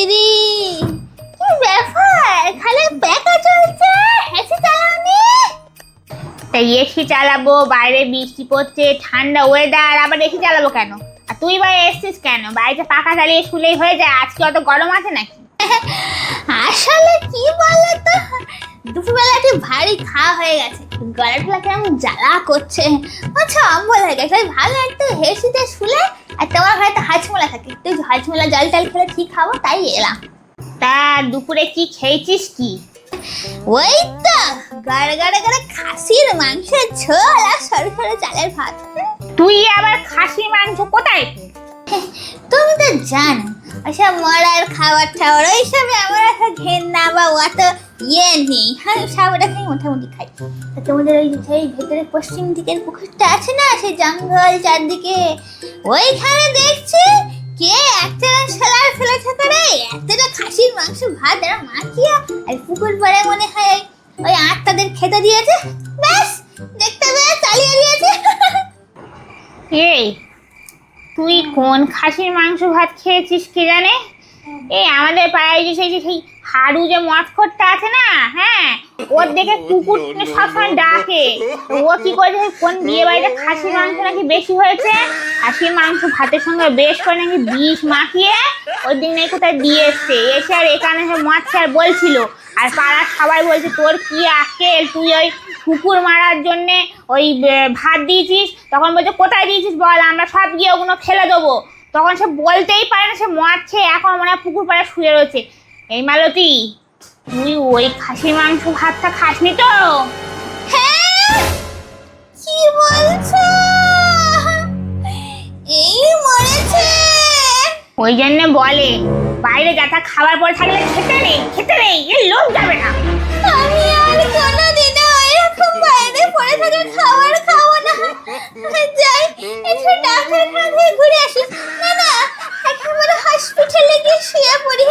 দিদি। কি ব্যাপার? এখানে প্যাকা চলছে। এসি চালাওনি? তাই এসি চালাবো বাইরে বৃষ্টি পড়ছে ঠান্ডা ওয়েদার আবার এসি চালাবো কেন? আর তুই ভাই এসছিস কেন? বাড়িতে পাখা চালিয়ে শুলেই হয়ে যায় আজকে অত গরম আছে নাকি? আসলে কি বলো তো দুপুরবেলা একটু ভারী খাওয়া হয়ে গেছে। গলাটা কেমন জ্বালা করছে? আচ্ছা অম্বল হয়ে গেছে। তাই ভালো একটু হেসিতে শুলে আর তোমার ঘরে হাজমোলা থাকে। একটু হাজমোলা জল টল খেলে ঠিক খাব তাই এলাম। তা দুপুরে কি খেয়েছিস কি? ওই তো গাড়ে গাড়ে গাড়ে খাসির মাংসের ঝোল আর সরু সরু চালের ভাত। তুই আবার খাসি মাংস কোথায়? তুমি তো জানো, ওসব মরার খাবার টাবার ওইসবে আমার একটা ঘেন্না বা অত ইয়ে নেই। হ্যাঁ সবটা খাই মোটামুটি খাই। তোমাদের ওই সেই ভেতরে পশ্চিম দিকের পুকুরটা আছে না, সেই জঙ্গল চারদিকে, ওইখানে দেখছি কে একটা সোলার ফেলেছে করে এতটা খাসির মাংস, ভাত আর মাখিয়া, আর পুকুর পরে মনে হয় ওই আটটাদের খেতে দিয়েছে। ব্যাস, দেখতে পেয়ে চালিয়ে দিয়েছে। এই তুই কোন খাসির মাংস ভাত খেয়েছিস কে জানে? এই আমাদের পাড়ায় যে সেই যে সেই হাড়ু যে মটখটটা আছে না হ্যাঁ ওর দেখে কুকুর সবসময় ডাকে। ও কি করেছে কোন বিয়ে বাড়িতে খাসির মাংস নাকি বেশি হয়েছে? খাসির মাংস ভাতের সঙ্গে বেশ করে নাকি বিষ মাখিয়ে ওই দিন নাকি কোথায় দিয়ে এসছে। এসে আর এখানে সে মারছে আর বলছিল আর পাড়ার সবাই বলছে, তোর কি আকেল তুই ওই কুকুর মারার জন্যে ওই ভাত দিয়েছিস? তখন বলছে, কোথায় দিয়েছিস বল? আমরা সব গিয়ে ওগুলো ফেলে দেবো। তখন সে বলতেই পারে না, সে মারছে, এখন মনে হয় পুকুর পাড়ে শুয়ে রয়েছে। এই মালতী, তুই ওই খাসির মাংস ভাতটা খাসনি তো? ওই জন্য বলে, বাইরে যাতা খাবার পর থাকলে খেতে নেই খেতে নেই, এ লোক যাবে না। আমি আর কোনোদিনও এরকম বাইরে পড়ে থাকা খাবার খাব না। যাই, একটু ডাক্তার ঘুরে আসি। না না, একেবারে হসপিটালে গিয়ে শুয়ে পড়ি।